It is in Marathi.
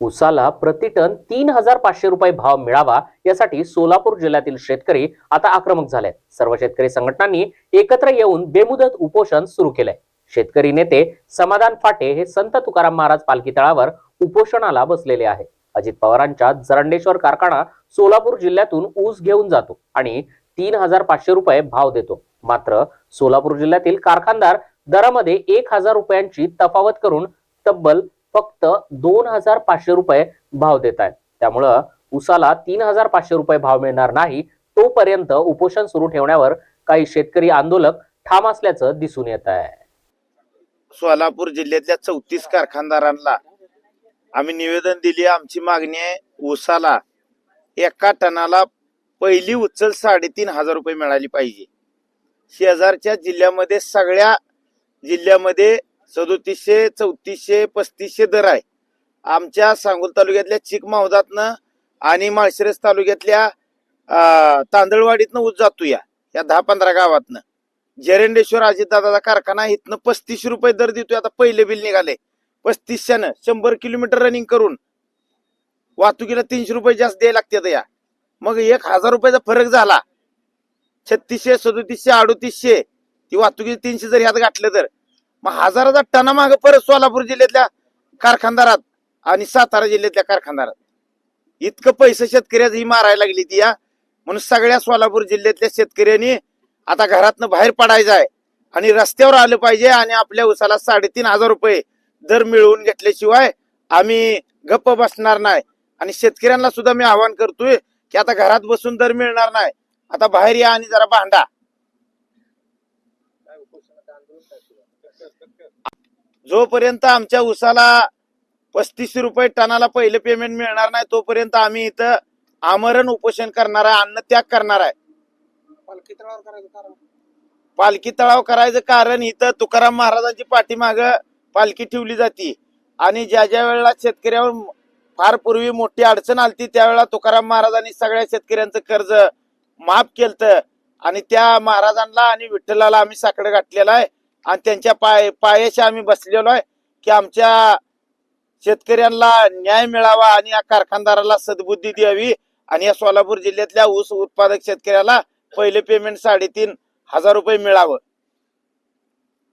उसाला प्रतिटन तीन हजार पाचशे रुपये भाव मिळावा यासाठी सोलापूर जिल्ह्यातील शेतकरी आता आक्रमक झाले सर्व शेतकरी संघटनांनी एकत्र येऊन बेमुदत उपोषण सुरू केलंय. शेतकरी नेते समाधान फाटे हे संत तुकाराम महाराज पालखी तळावर उपोषणाला बसलेले आहे अजित पवारांच्या जरंडेश्वर कारखाना सोलापूर जिल्ह्यातून ऊस घेऊन जातो आणि तीन हजार पाचशे रुपये भाव देतो. मात्र सोलापूर जिल्ह्यातील कारखानदार दरामध्ये एक हजार रुपयांची तफावत करून तब्बल फक्त दोन हजार पाचशे रुपये भाव देत आहेत. त्यामुळं उसाला तीन हजार पाचशे रुपये भाव मिळणार नाही तोपर्यंत उपोषण सुरू ठेवण्यावर काही शेतकरी आंदोलक ठाम असल्याचं दिसून येत आहे. सोलापूर जिल्ह्यातल्या चौतीस कारखानदारांना आम्ही निवेदन दिली आमची मागणी आहे ऊसाला एका टनाला पहिली उचल साडेतीन हजार रुपये मिळाली पाहिजे. शेजारच्या जिल्ह्यामध्ये सगळ्या जिल्ह्यामध्ये सदोतीसशे चौतीसशे पस्तीसशे दर आहे. आमच्या सांगोल तालुक्यातल्या चिकमावदातनं आणि माळशिरस तालुक्यातल्या तांदळवाडीतनं ऊस जातो या या दहा पंधरा गावातनं. जरेंडेश्वर अजितदादाचा कारखाना इथनं पस्तीसशे रुपये दर देतोय. आता पहिले बिल निघाले पस्तीसशेनं शंभर किलोमीटर रनिंग करून वाहतुकीला तीनशे रुपये जास्त द्यायला लागतात या. मग एक हजार रुपयाचा फरक झाला. छत्तीसशे सदोतीसशे अडोतीसशे ती वाहतुकीचे तीनशे जर ह्यात घातलं तर मग हजाराचा टना मागे परत सोलापूर जिल्ह्यातल्या कारखानदारात आणि सातारा जिल्ह्यातल्या कारखानदारात. इतकं पैसे शेतकऱ्याचं ही मारायला लागली ती या म्हणून सगळ्या सोलापूर जिल्ह्यातल्या शेतकऱ्यांनी आता घरातनं बाहेर पडायचं आहे. आणि रस्त्यावर आलं पाहिजे आणि आपल्या उसाला साडेतीन हजार रुपये दर मिळवून घेतल्याशिवाय आम्ही गप्प बसणार नाही. आणि शेतकऱ्यांना सुद्धा मी आवाहन करतोय की आता घरात बसून दर मिळणार नाही. आता बाहेर या आणि जरा भांडा. जोपर्यंत आमच्या उसाला पस्तीसशे रुपये टनाला पहिलं पेमेंट मिळणार नाही तोपर्यंत आम्ही इथं आमरण उपोषण करणार आहे अन्न त्याग करणार आहे. पालखी तळावर करायचं कारण? पालखी तळाव करायचं कारण इथं तुकाराम महाराजांची पाठीमाग पालखी ठेवली जाते. आणि ज्या ज्या वेळेला शेतकऱ्यावर फार पूर्वी मोठी अडचण आलती त्यावेळेला तुकाराम महाराजांनी सगळ्या शेतकऱ्यांचं कर्ज माफ केलं आणि त्या महाराजांना आणि विठ्ठलाला आम्ही साकडं घातलेलं आहे. आणि त्यांच्या पाय पायाशी आम्ही बसलेलो आहे की आमच्या शेतकऱ्यांना न्याय मिळावा आणि या कारखानदाराला सद्बुद्धी द्यावी. आणि या सोलापूर जिल्ह्यातल्या ऊस उत्पादक शेतकऱ्याला पहिले पेमेंट साडेतीन हजार रुपये मिळावं.